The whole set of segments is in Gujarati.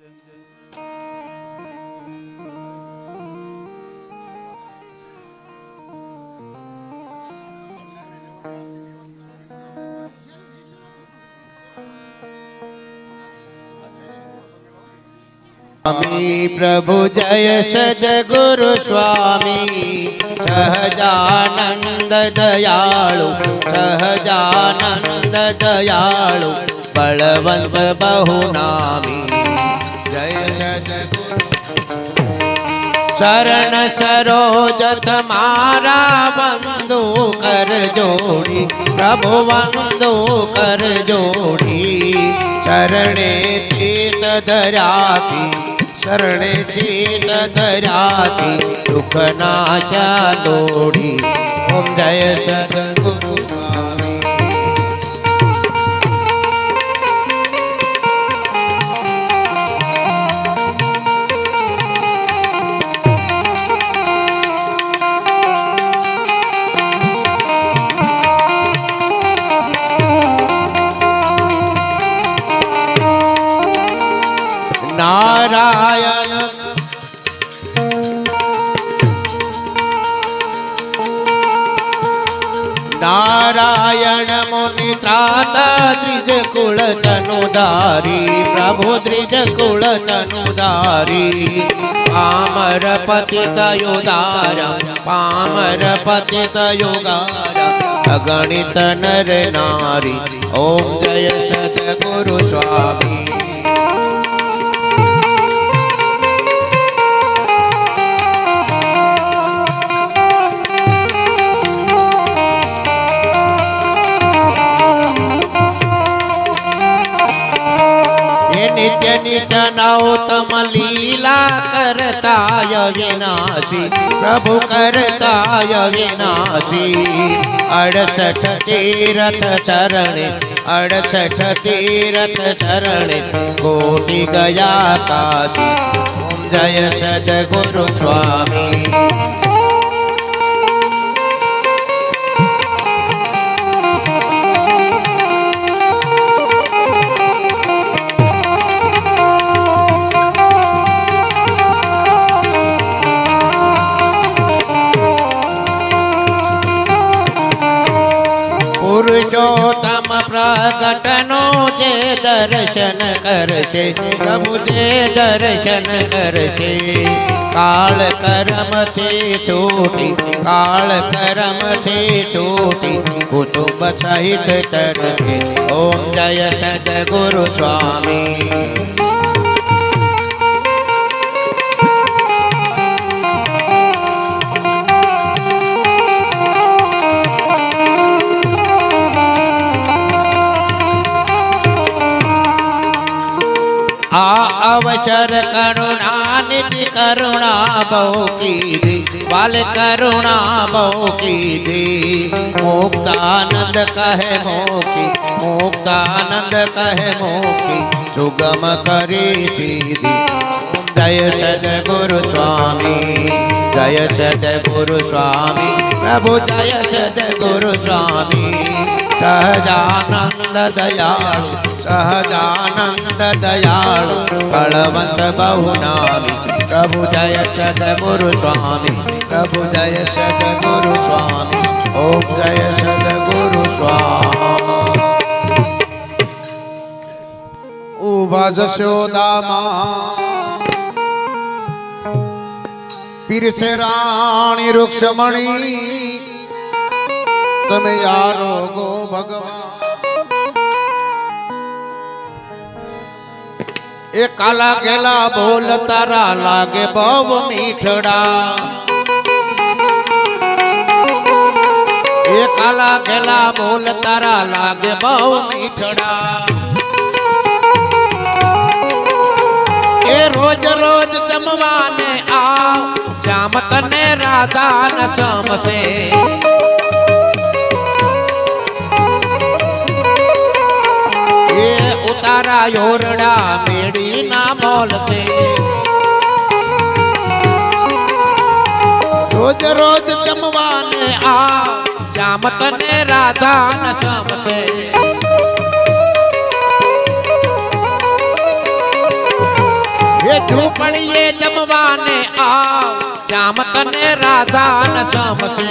स्वामी प्रभु जय सदगुरु स्वामी सहजानंद दयालु सहजानंद दयालु बलवंत बहुनामी। जय चरण सरोज तुम्हारा बंदो कर जोड़ी, प्रभु बंदो कर जोड़ी। चरण चेत धराती, शरण चेत धराती, दुख ना जोड़ी। ओम जय सद નારાયણ નારાયણ મુનિ ત્રાતા ત્રિજ કુળ તનુધારી પ્રભુ ત્રિજ કુળ તનુધારી પામર પતિત યુદાર પામર પતિત યુગાર અગણિત નર નારી ઓમ જય સદગુરુ સ્વામી એ નિત્ય નિત્ય નૌતમ લીલા કરતાય વિનાશી પ્રભુ કરતાય વિનાશી અડસઠ તીરથ ચરણે અડસઠ તીરથ ચરણે કોટી ગયા કાશી ઓમ જય સદગુરુ સ્વામી પ્રગટનો જે દર્શન કરશે, પ્રભુ જે દર્શન કરશે. કાળ કર્મથી છૂટી, કાળ કર્મથી છૂટી, કુટુંબ સહિત તરશે ઓમ જય સદગુરુ સ્વામી. बचर करुणा निधि करुणा बहु दे। बाल करुणा बहु दे। मुक्तानंद कहे मोके, मुक्तानंद कहे मोके, सुगम करे दीदी। जय सद गुरु स्वामी, जय सद गुरु स्वामी, प्रभु जय सद गुरु स्वामी। सहजानंद दया બળવંત બહુ નામી પ્રભુ જય સદગુરુ સ્વામી પ્રભુ જય સદગુરુ સ્વામી ઓમ જય સદગુરુ સ્વામી ઉભા જશોદામાં પીરછે રાણી રૂક્ષમણી તમે યારો ગો ભગવાન એ કાલા ગેલા બોલ તારા લાગે બહુ મીઠડા એ કાલા ગેલા બોલ તારા લાગે બહુ મીઠડા એ રોજ રોજ જમવાને આવ શ્યામ તને રાધા ન સમસે ઉતારા યોરડા મેળી ના મોલ છે. રોજ રોજ જમવાને આ શ્યામ તને રાધા ન સમસે ઝૂંપડીએ જમવાને આ શ્યામ તને રાધા ન સમશે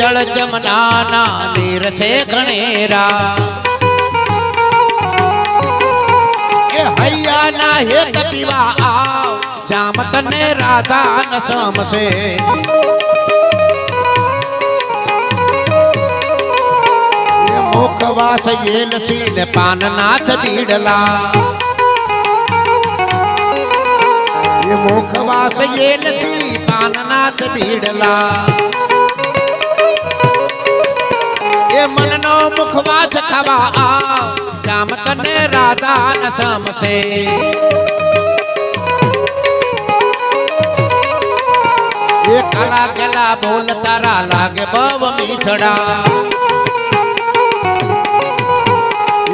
જળ જમનાના નીર છે ગણેરા. એ હૈયાના હેત પીવા આવ, જામ તને રાધા ન સમશે મુખવાસ એલસી ને પાનનાથ બીડલા. એ મુખવાસ એલસી પાનનાથ બીડલા. એ મનનો મુખવાસ ખાવા આવ જામ તને રાધા ન સમશે એ કાલા કેલા બોલ તારા લાગે બવ મીઠડા.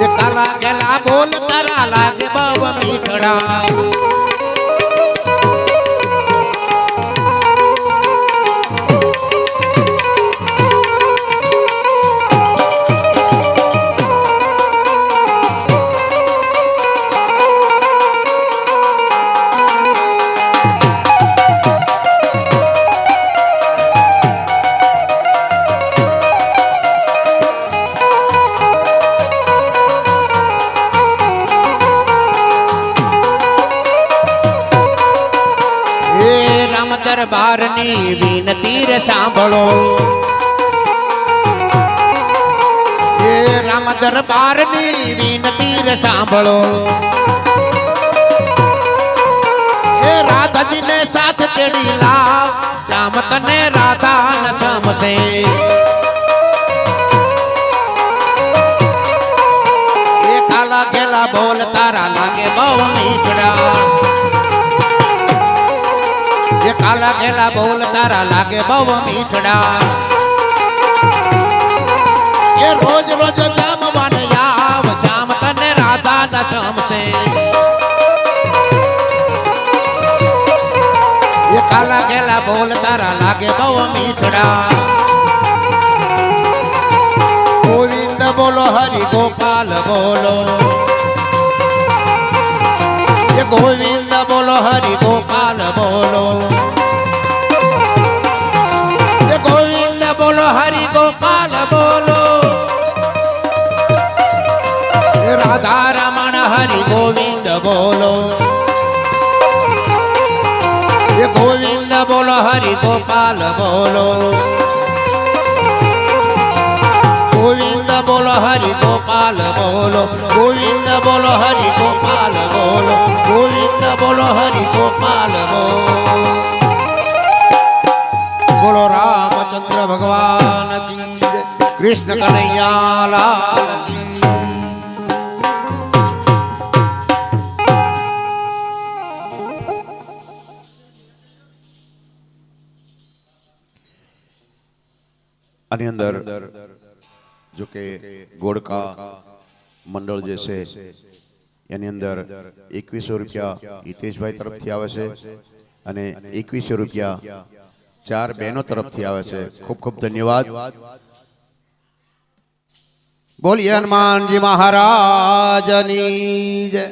એ કાલા કેલા બોલ તારા લાગે બવ મીઠડા. દરબારની વિનતી રે સાંભળો. હે રામ દરબારની વિનતી રે સાંભળો. એ રાધાજીને સાથ તેડી લાવ શ્યામ તને રાધા ન સમશે કાલા ગેલા બોલ તારા લાગે બહુ મીઠડા કાલા કેલા બોલ, તારા લાગે બહુ મીઠડા. એ રોજ રોજ જામવાને આવ, જામ તને રાધા દશમ છે. એ કાલા કેલા બોલ, તારા લાગે બહુ મીઠડા. ગોવિંદ બોલો, હરિ ગોપાલ બોલો. ગોવિંદ બોલો, હરિ ગોપાલ બોલો હરિ ગોવિંદ બોલો. એ ગોવિંદ બોલો, હરિ ગોપાલ બોલો. ગોવિંદ બોલો, હરિ ગોપાલ બોલો. ગોવિંદ બોલો, હરિ ગોપાલ બોલો. ગોવિંદ બોલો, હરિ ગોપાલ બોલો. બોલો રામચંદ્ર ભગવાન. કૃષ્ણ કનૈયા લાલ કી. આની અંદર જો કે ગોળકા મંડળ જે છે, એની અંદર એકવીસો રૂપિયા હિતેશભાઈ તરફથી આવે છે અને એકવીસો રૂપિયા ચાર બહેનો તરફથી આવે છે. ખૂબ ખૂબ ધન્યવાદ. બોલીએ હનુમાનજી મહારાજની જય.